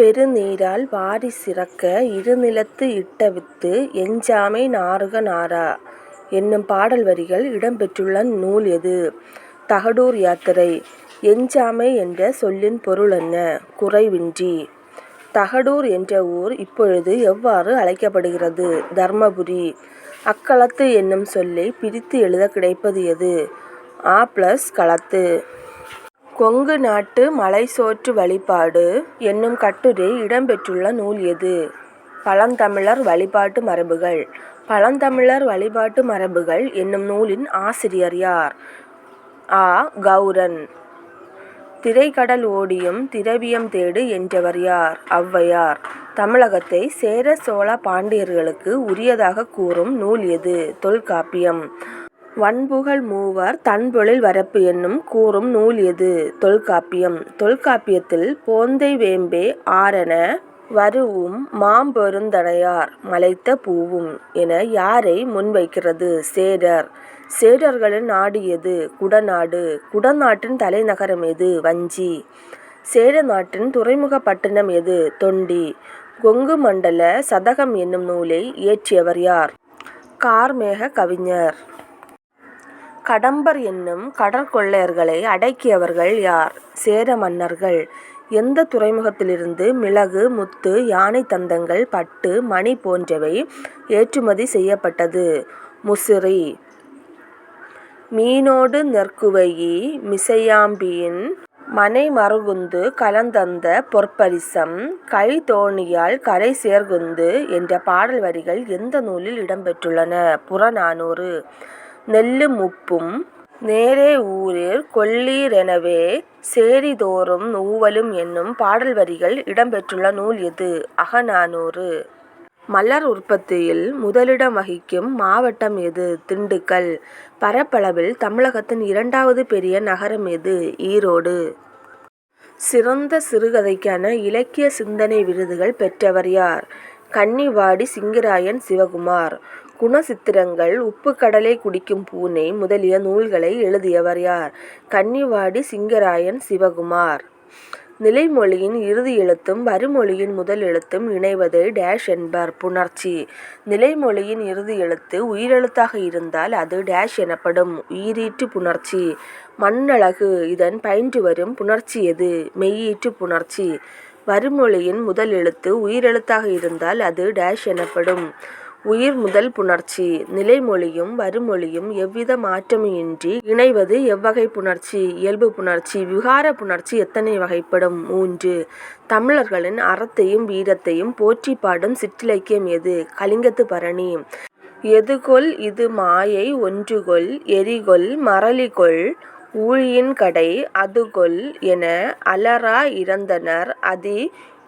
பெருநீரால் வாரி சிறக்க இருநிலத்து இட்ட வித்து எஞ்சாமை நாறுக நாறா என்னும் பாடல் வரிகள் இடம்பெற்றுள்ள நூல் எது? தகடூர் யாத்திரை. எஞ்சாமை என்ற சொல்லின் பொருளென்ன? குறைவின்றி. தகடூர் என்ற ஊர் இப்பொழுது எவ்வாறு அழைக்கப்படுகிறது? தர்மபுரி. அக்களத்து என்னும் சொல்லைப் பிரித்து எழுதக் கிடைப்பது எது? அ ப்ளஸ் களத்து. கொங்கு நாட்டு மலைச்சோற்று வழிபாடு என்னும் கட்டுரை இடம்பெற்றுள்ள நூல் எது? பழந்தமிழர் வழிபாட்டு மரபுகள். பழந்தமிழர் வழிபாட்டு மரபுகள் என்னும் நூலின் ஆசிரியர் யார்? ஆ கௌரன். திரைக்கடல் ஓடியும் திரவியம் தேடு என்றவர் யார்? ஔவையார். தமிழகத்தை சேர சோழ பாண்டியர்களுக்கு உரியதாகக் கூறும் நூல் எது? தொல்காப்பியம். வன்புகழ் மூவர் தண்பொழில் வரப்பு என்னும் கூறும் நூல் எது? தொல்காப்பியம். தொல்காப்பியத்தில் போந்தை வேம்பே ஆரென வரூஉம் மாம்பெருந்தனையார் மலைத்த பூவும் என யாரை முன்வைக்கிறது? சேரர். சேரர்களின் நாடு எது? குடநாடு. குடநாட்டின் தலைநகரம் எது? வஞ்சி. சேர நாட்டின் துறைமுக பட்டணம் எது? தொண்டி. கொங்கு மண்டல சதகம் என்னும் நூலை இயற்றியவர் யார்? கார்மேக கவிஞர். கடம்பர் என்னும் கடற்கொள்ளையர்களை அடக்கியவர்கள் யார்? சேர மன்னர்கள். எந்த துறைமுகத்திலிருந்து மிளகு, முத்து, யானை தந்தங்கள், பட்டு, மணி போன்றவை ஏற்றுமதி செய்யப்பட்டது? முசிறி. மீனோடு நெற்குவையி மிசையாம்பியின் மனை மறுகுந்து கலந்தந்த பொற்பரிசம் கைதோணியால் கரைசேர்குந்து என்ற பாடல் வரிகள் எந்த நூலில் இடம்பெற்றுள்ளன? புறநானூறு. நெல்லு முப்பும் நேரே ஊரிற் கொள்ளீரெனவே சேரிதோறும் நுவலும் என்னும் பாடல் வரிகள் இடம்பெற்றுள்ள நூல் எது? அகநானூறு. மலர் உற்பத்தியில் முதலிடம் வகிக்கும் மாவட்டம் எது? திண்டுக்கல். பரப்பளவில் தமிழகத்தின் இரண்டாவது பெரிய நகரம் எது? ஈரோடு. சிறந்த சிறுகதைக்கான இலக்கிய சிந்தனை விருதுகள் பெற்றவர் யார்? கன்னிவாடி சிங்கராயன் சிவகுமார். குணசித்திரங்கள் உப்புக்கடலைக் குடிக்கும் பூனை முதலிய நூல்களை எழுதியவர் யார்? கன்னிவாடி சிங்கராயன் சிவகுமார். நிலைமொழியின் இறுதி எழுத்தும் வறுமொழியின் முதல் எழுத்தும் இணைவதை டேஷ் என்பர்? புணர்ச்சி. நிலைமொழியின் இறுதி எழுத்து உயிரெழுத்தாக இருந்தால் அது டேஷ் எனப்படும்? உயிரீற்று புணர்ச்சி. மண்ணழகு இதன் பயின்றுவரும் புணர்ச்சி எது? மெய்யீற்று புணர்ச்சி. வரிமொழியின் முதல் எழுத்து உயிரெழுத்தாக இருந்தால் அது டேஷ் எனப்படும்? உயிர் முதல் புணர்ச்சி. நிலைமொழியும் வருமொழியும் எவ்வித மாற்றமின்றி இணைவது எவ்வகை புணர்ச்சி? இயல்பு புணர்ச்சி. விகார புணர்ச்சி எத்தனை வகைப்படும்? மூன்று. தமிழர்களின் அறத்தையும் வீரத்தையும் போற்றி பாடும் சிற்றிலக்கியம் எது? கலிங்கத்து பரணி. எதுகொல் இது மாயை ஒன்றுகொல் எரிகொல் மறளிகொள் ஊழியின் கடை அதுகொல் என அலரா இறந்தனர் அதி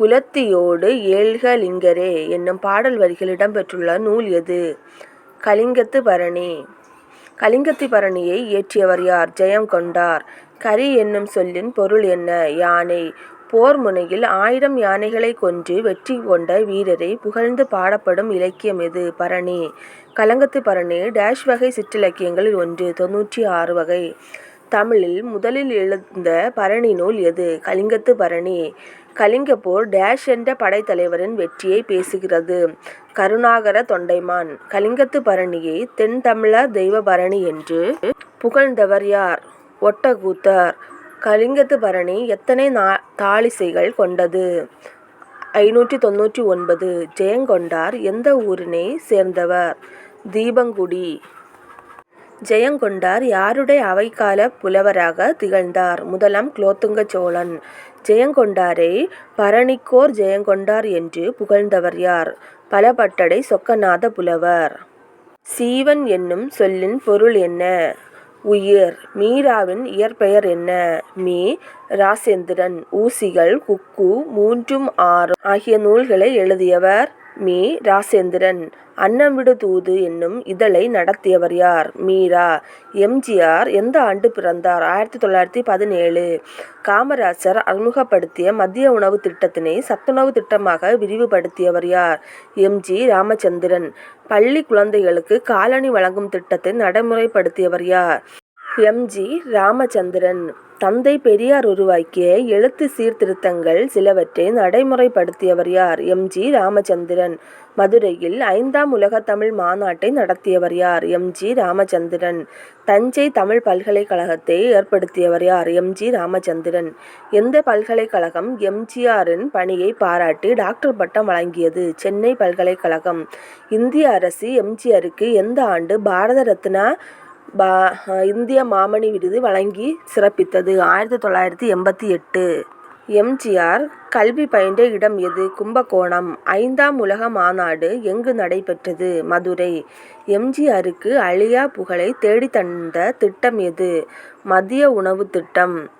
குலத்தியோடு ஏழ்க லிங்கரே என்னும் பாடல் வரிகள் இடம்பெற்றுள்ள நூல் எது? கலிங்கத்து பரணி. கலிங்கத்து பரணியை இயற்றியவர் யார்? ஜெயம் கொண்டார் கரி என்னும் சொல்லின் பொருள் என்ன? யானை. போர் முனையில் ஆயிரம் யானைகளைக் கொன்று வெற்றி கொண்ட வீரரை புகழ்ந்து பாடப்படும் இலக்கியம் எது? பரணி. கலங்கத்து பரணி டேஷ் வகை சிற்றிலக்கியங்களில் ஒன்று. தொன்னூற்றி ஆறு வகை. தமிழில் முதலில் எழுந்த பரணி நூல் எது? கலிங்கத்து பரணி. கலிங்கப்போர் டேஷ் என்ற படைத்தலைவரின் வெற்றியை பேசுகிறது? கருணாகர தொண்டைமான். கலிங்கத்து பரணியை தென் தென்தமிழர் தெய்வ பரணி என்று புகழ்ந்தவர் யார்? ஒட்டக்கூத்தர். கலிங்கத்து பரணி எத்தனை நா தாளிசைகள் கொண்டது? ஐநூற்றி தொண்ணூற்றி ஒன்பது. ஜெயங்கொண்டார் எந்த ஊரினை சேர்ந்தவர்? தீபங்குடி. ஜெயங்கொண்டார் யாருடைய அவைக்காலப் புலவராக திகழ்ந்தார்? முதலாம் குலோத்துங்க சோழன். ஜெயங்கொண்டாரை பரணிக்கோர் ஜெயங்கொண்டார் என்று புகழ்ந்தவர் யார்? பலபட்டடை சொக்கநாத புலவர். சீவன் என்னும் சொல்லின் பொருள் என்ன? உயிர். மீராவின் இயற்பெயர் என்ன? மீ. ராசேந்திரன் ஊசிகள் குக்கு மூன்றும் ஆறும் ஆகிய நூல்களை எழுதியவர்? மீ. ராசேந்திரன் அன்னமிடு தூது என்னும் இதழை நடத்தியவர் யார்? மீரா. எம்ஜிஆர் எந்த ஆண்டு பிறந்தார்? ஆயிரத்தி தொள்ளாயிரத்தி பதினேழு. காமராசர் அறிமுகப்படுத்திய மதிய உணவுத் திட்டத்தினை சத்துணவுத் திட்டமாக விரிவுபடுத்தியவர் யார்? எம்ஜி ராமச்சந்திரன். பள்ளி குழந்தைகளுக்கு காலணி வழங்கும் திட்டத்தை நடைமுறைப்படுத்தியவர் யார்? எம்ஜி ராமச்சந்திரன் தந்தை பெரியார் உருவாக்கிய எழுத்து சீர்திருத்தங்கள் சிலவற்றை நடைமுறைப்படுத்தியவர் யார்? எம்ஜி ராமச்சந்திரன். மதுரையில் ஐந்தாம் உலகத் தமிழ் மாநாட்டை நடத்தியவர் யார்? எம்ஜி ராமச்சந்திரன். தஞ்சை தமிழ் பல்கலைக்கழகத்தை ஏற்படுத்தியவர் யார்? எம்ஜி ராமச்சந்திரன். எந்த பல்கலைக்கழகம் எம்ஜிஆரின் பணியை பாராட்டி டாக்டர் பட்டம் வழங்கியது? சென்னை பல்கலைக்கழகம். இந்திய அரசு எம்ஜிஆருக்கு எந்த ஆண்டு பாரத ரத்னா இந்திய மாமணி விருது வழங்கி சிறப்பித்தது? ஆயிரத்தி தொள்ளாயிரத்தி எண்பத்தி எட்டு. எம்ஜிஆர் கல்வி பயின்ற இடம் எது? கும்பகோணம். ஐந்தாம் உலக மாநாடு எங்கு நடைபெற்றது? மதுரை. எம்ஜிஆருக்கு அழியா புகழை தேடித்தந்த திட்டம் எது? மதிய உணவுத் திட்டம்.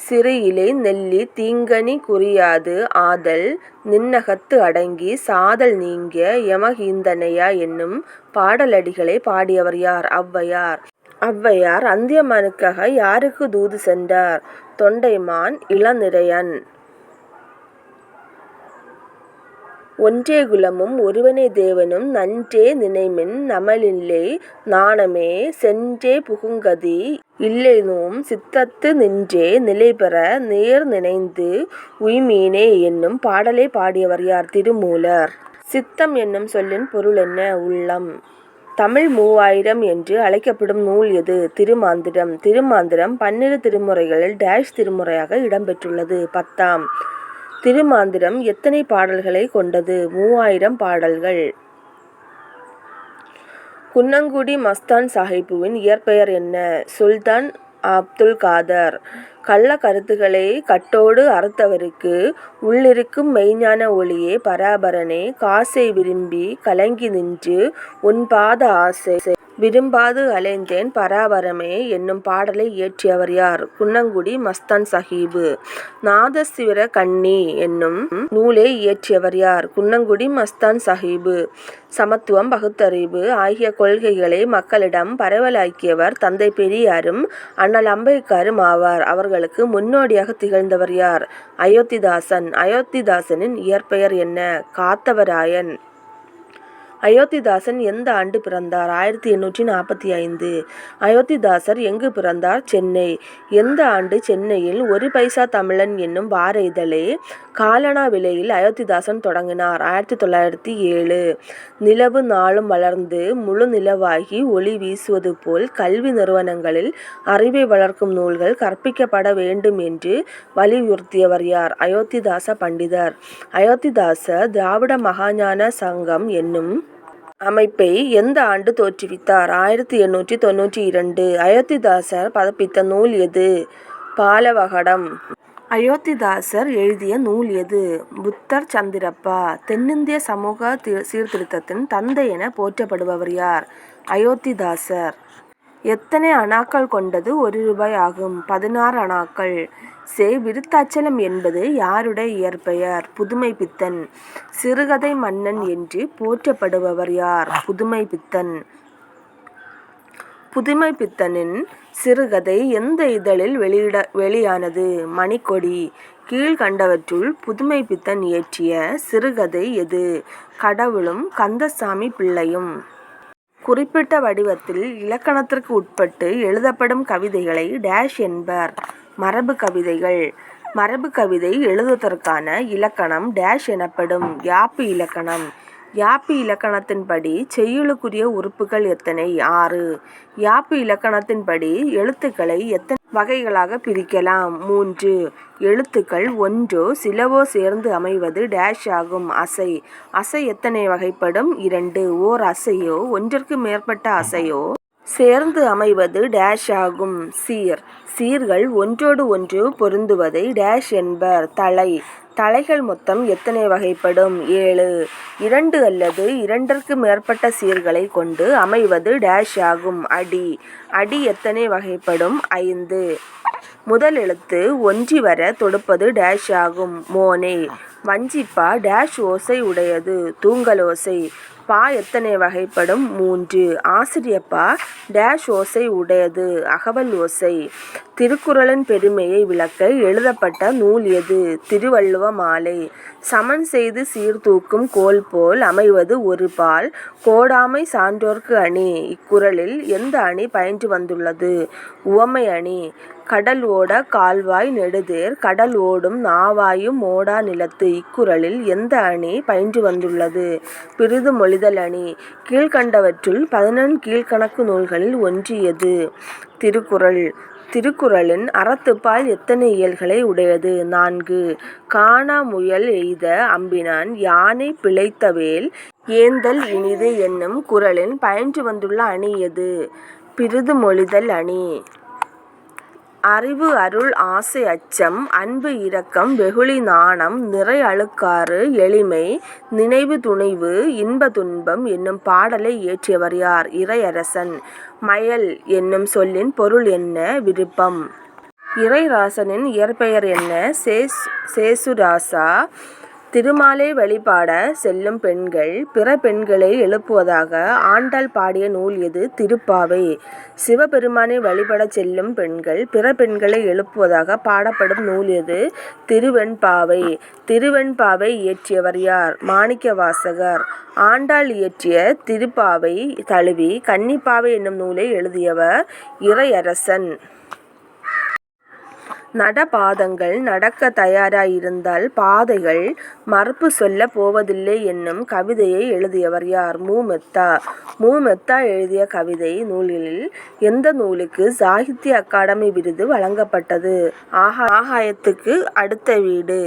சிறு இலை நெல்லி தீங்கனி குறியாது ஆதல் நின்னகத்து அடங்கி சாதல் நீங்கிய எமகீந்தனையா என்னும் பாடலடிகளைப் பாடியவர் யார்? ஔவையார். ஔவையார் அந்தியமானுக்காக யாருக்கு தூது சென்றார்? தொண்டைமான் இளநிரையன் ஒன்றே குலமும் ஒருவனே தேவனும் நன்றே நினைமின் நமனில்லை நாணமே சென்றே புகுங்கதி இல்லேனும் சித்தத்து நின்றே நிலைபெற நேர் நினைந்து உய்மீனே என்னும் பாடலை பாடியவர் யார்? திருமூலர். சித்தம் என்னும் சொல்லின் பொருள் என்ன? உள்ளம். தமிழ் மூவாயிரம் என்று அழைக்கப்படும் நூல் எது? திருமாந்திரம் திருமாந்திரம் பன்னிரு திருமுறைகளில் டேஷ் திருமுறையாக இடம்பெற்றுள்ளது பத்தாம். திருமாந்திரம் எத்தனை பாடல்களைக் கொண்டது? மூவாயிரம் பாடல்கள். குன்னங்குடி மஸ்தான் சாஹிப்புவின் இயற்பெயர் என்ன? சுல்தான் அப்துல் காதர். கள்ள கருத்துக்களை கட்டோடு அறுத்தவருக்கு உள்ளிருக்கும் மெய்ஞான ஒளியே பராபரனே காசை விரும்பி கலங்கி நின்று உன் பாத ஆசை விரும்பாது அலைந்தேன் பராபரமே என்னும் பாடலை இயற்றியவர் யார்? குன்னங்குடி மஸ்தான் சஹீபு நாதசுவர கண்ணி என்னும் நூலை இயற்றியவர் யார்? குன்னங்குடி மஸ்தான் சஹீபு சமத்துவம் பகுத்தறிவு ஆகிய கொள்கைகளை மக்களிடம் பரவலாக்கியவர் தந்தை பெரியாரும் அண்ணல் அம்பேத்கரும் ஆவார் அவர்களுக்கு முன்னோடியாக திகழ்ந்தவர் யார்? அயோத்திதாசன். அயோத்திதாசனின் இயற்பெயர் என்ன? காத்தவராயன். அயோத்திதாசன் எந்த ஆண்டு பிறந்தார்? ஆயிரத்தி எண்ணூற்றி நாற்பத்தி ஐந்து. அயோத்திதாசர் எங்கு பிறந்தார்? சென்னை. எந்த ஆண்டு சென்னையில் ஒரு பைசா தமிழன் என்னும் வார இதழே காலனா விலையில் அயோத்திதாசன் தொடங்கினார்? ஆயிரத்தி தொள்ளாயிரத்தி ஏழு. நிலவு நாளும் வளர்ந்து முழு நிலவாகி ஒளி வீசுவது போல் கல்வி நிறுவனங்களில் அறிவை வளர்க்கும் நூல்கள் கற்பிக்கப்பட வேண்டும் என்று வலியுறுத்தியவர் யார்? அயோத்திதாச பண்டிதர். அயோத்திதாசர் திராவிட மகாஞான சங்கம் என்னும் அமைப்பை எந்த ஆண்டு தோற்றுவித்தார்? ஆயிரத்தி எண்ணூற்றி தொண்ணூற்றி இரண்டு. அயோத்திதாசர் பதிப்பித்த நூல் எது? பாலவகடம். அயோத்திதாசர் எழுதிய நூல் எது? புத்தர் சந்திரப்பா. தென்னிந்திய சமூக சீர்திருத்தத்தின் தந்தை என போற்றப்படுபவர் யார்? அயோத்திதாசர். எத்தனை அணாக்கள் கொண்டது ஒரு ரூபாய் ஆகும்? பதினாறு அணாக்கள். செ. விருத்தாச்சலம் என்பது யாருடைய இயற்பெயர்? புதுமைப்பித்தன். சிறுகதை மன்னன் என்று போற்றப்படுபவர் யார்? புதுமை பித்தன் புதுமை பித்தனின் சிறுகதை எந்த இதழில் வெளியிட வெளியானது? மணிக்கொடி. கீழ்க்கண்டவற்றுள் புதுமைப்பித்தன் இயற்றிய சிறுகதை எது? கடவுளும் கந்தசாமி பிள்ளையும். குறிப்பிட்ட வடிவத்தில் இலக்கணத்திற்கு உட்பட்டு எழுதப்படும் கவிதைகளை டேஷ் என்பர்? மரபு கவிதைகள். மரபுக் கவிதை எழுதுவதற்கான இலக்கணம் டேஷ் எனப்படும்? யாப்பு இலக்கணம். யாப்பி இலக்கணத்தின்படி செய்யுளுக்குரிய உறுப்புகள் எத்தனை? ஆறு. யாப்பி இலக்கணத்தின்படி எழுத்துக்களை எத்தனை வகைகளாகப் பிரிக்கலாம்? மூன்று. எழுத்துக்கள் ஒன்றோ சிலவோ சேர்ந்து அமைவது டேஷ் ஆகும்? அசை. அசை எத்தனை வகைப்படும்? இரண்டு. ஓர் அசையோ ஒன்றிற்கு மேற்பட்ட அசையோ சேர்ந்து அமைவது டேஷ் ஆகும்? சீர். சீர்கள் ஒன்றோடு ஒன்று பொருந்துவதை டேஷ் என்பர்? தலை தலைகள் மொத்தம் எத்தனை வகைப்படும்? ஏழு. இரண்டு அல்லது இரண்டிற்கு மேற்பட்ட சீர்களைக் கொண்டு அமைவது டேஷ் ஆகும்? அடி. அடி எத்தனை வகைப்படும்? ஐந்து. முதல் எழுத்து ஒன்றி வர தொடுப்பது டேஷ் ஆகும்? மோனே வஞ்சிப்பா டேஷ் ஓசை உடையது? தூங்கல் ஓசை. பா எத்தனை வகைப்படும்? மூன்று. ஆசிரியப்பா டேஷ் ஓசை உடையது. அகவல் ஓசை. திருக்குறளின் பெருமையை விளக்க எழுதப்பட்ட நூல் எது? திருவள்ளுவ மாலை. சமன் செய்து சீர்தூக்கும் கோல் போல் அமைவது ஒரு பால். கோடாமை சான்றோர்க்கு அணி. இக்குறளில் எந்த அணி பயின்று வந்துள்ளது? உவமை அணி. கடல் ஓட கால்வாய் நெடுதேர். கடல் ஓடும் நாவாயும் ஓடா நிலத்து இக்குறளில் எந்த அணி பயின்று வந்துள்ளது? பிறிது மொழிதல் அணி. கீழ்க்கண்டவற்றுள் பதினெண் கீழ்க்கணக்கு நூல்களில் ஒன்று எது திருக்குறள். திருக்குறளின் அறத்துப்பால் எத்தனை இயல்களை உடையது? நான்கு. காணா முயல் எய்த அம்பினான் யானை பிழைத்தவேல் ஏந்தல் இனிது என்னும் குறளின் பயின்று வந்துள்ள அணி எது? பிரிது மொழிதல் அணி. அறிவு அருள் ஆசை அச்சம் அன்பு இரக்கம் வெகுளி நாணம் நிறை அழுக்காறு எளிமை நினைவு துணிவு இன்ப துன்பம் என்னும் பாடலை இயற்றியவர் யார்? இறையரசன். மயல் என்னும் சொல்லின் பொருள் என்ன? விருப்பம். இறைராசனின் இயற்பெயர் என்ன? சேஸ் சேசுராசா திருமாலை வழிபாட செல்லும் பெண்கள் பிற பெண்களை எழுப்புவதாக ஆண்டாள் பாடிய நூல் எது? திருப்பாவை. சிவபெருமானை வழிபடச் செல்லும் பெண்கள் பிற பெண்களை எழுப்புவதாக பாடப்படும் நூல் எது? திருவெண்பாவை. திருவெண்பாவை இயற்றியவர் யார்? மாணிக்கவாசகர். ஆண்டாள் இயற்றிய திருப்பாவை தழுவி கன்னிப்பாவை என்னும் நூலை எழுதியவர் இறையரசன். நடபாதங்கள் நடக்க தயாராயிருந்தால் பாதைகள் மறுப்பு சொல்லப் போவதில்லை என்னும் கவிதையை எழுதியவர் யார் மு. மெத்தா. மு. மெத்தா எழுதிய கவிதை நூலில் எந்த நூலுக்கு சாகித்ய அகாடமி விருது வழங்கப்பட்டது? ஆகாயத்துக்கு அடுத்த வீடு.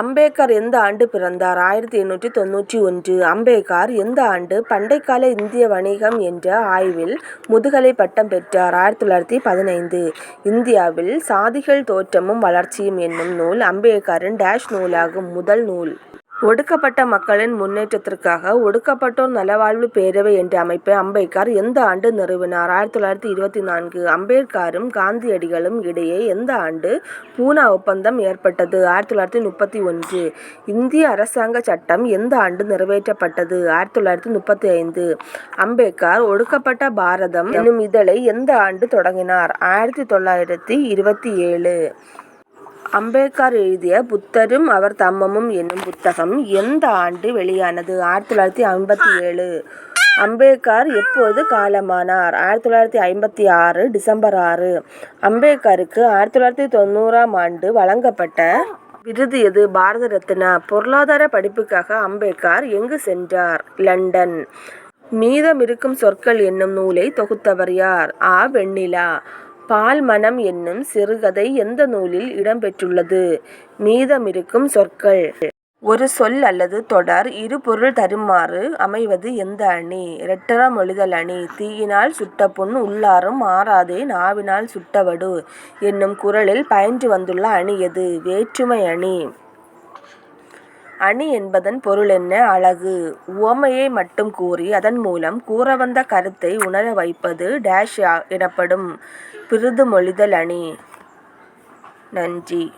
அம்பேத்கர் எந்த ஆண்டு பிறந்தார்? ஆயிரத்தி எண்ணூற்றி தொண்ணூற்றி ஒன்று. அம்பேத்கர் எந்த ஆண்டு பண்டைக்கால இந்திய வணிகம் என்ற ஆய்வில் முதுகலை பட்டம் பெற்றார்? ஆயிரத்தி தொள்ளாயிரத்தி பதினைந்து. இந்தியாவில் சாதிகள் தோற்றமும் வளர்ச்சியும் என்னும் நூல் அம்பேத்கரின் டேஷ் நூலாகும். முதல் நூல். ஒடுக்கப்பட்ட மக்களின் முன்னேற்றத்திற்காக ஒடுக்கப்பட்டோர் நலவாழ்வு பேரவை என்ற அமைப்பை அம்பேத்கர் எந்த ஆண்டு நிறுவினார்? ஆயிரத்தி தொள்ளாயிரத்தி இருபத்தி நான்கு. அம்பேத்கரும் காந்தியடிகளும் இடையே எந்த ஆண்டு பூனா ஒப்பந்தம் ஏற்பட்டது? ஆயிரத்தி தொள்ளாயிரத்தி முப்பத்தி ஒன்று. இந்திய அரசாங்கச் சட்டம் எந்த ஆண்டு நிறைவேற்றப்பட்டது? ஆயிரத்தி தொள்ளாயிரத்தி முப்பத்தி ஐந்து. அம்பேத்கர் ஒடுக்கப்பட்ட பாரதம் என்னும் இதழை எந்த ஆண்டு தொடங்கினார்? ஆயிரத்தி தொள்ளாயிரத்தி இருபத்தி ஏழு. அம்பேத்கர் எழுதிய புத்தரும் அவர் தம்மமும் என்னும் புத்தகம் எந்த ஆண்டு வெளியானது? ஆயிரத்தி தொள்ளாயிரத்தி ஐம்பத்தி ஏழு. அம்பேத்கர் எப்போது காலமானார்? ஆயிரத்தி தொள்ளாயிரத்தி ஐம்பத்தி ஆறு டிசம்பர் ஆறு. அம்பேத்கருக்கு ஆயிரத்தி தொள்ளாயிரத்தி தொண்ணூறாம் ஆண்டு வழங்கப்பட்ட விருது எது? பாரத ரத்னா. பொருளாதார படிப்புக்காக அம்பேத்கர் எங்கு சென்றார்? லண்டன். மீதமிருக்கும் சொற்கள் என்னும் நூலை தொகுத்தவர் யார்? ஆ வெண்ணிலா. பால் மனம் என்னும் சிறுகதை எந்த நூலில் இடம்பெற்றுள்ளது மீதமிருக்கும் சொற்கள். ஒரு சொல் அல்லது தொடர் இரு பொருள் தருமாறு அமைவது எந்த அணி? இரட்டறமொழிதல் அணி. தீயினால் சுட்ட புண் உள்ளாறும் ஆறாதே நாவினால் சுட்ட வடு என்னும் குறளில் பயின்று வந்துள்ள அணி எது? வேற்றுமை அணி. அணி என்பதன் பொருளென்ன? அலகு. உவமையை மட்டும் கூறி அதன் மூலம் கூறவந்த கருத்தை உணர வைப்பது டேஷ் எனப்படும். பிறிது மொழிதல் அணி. நன்றி.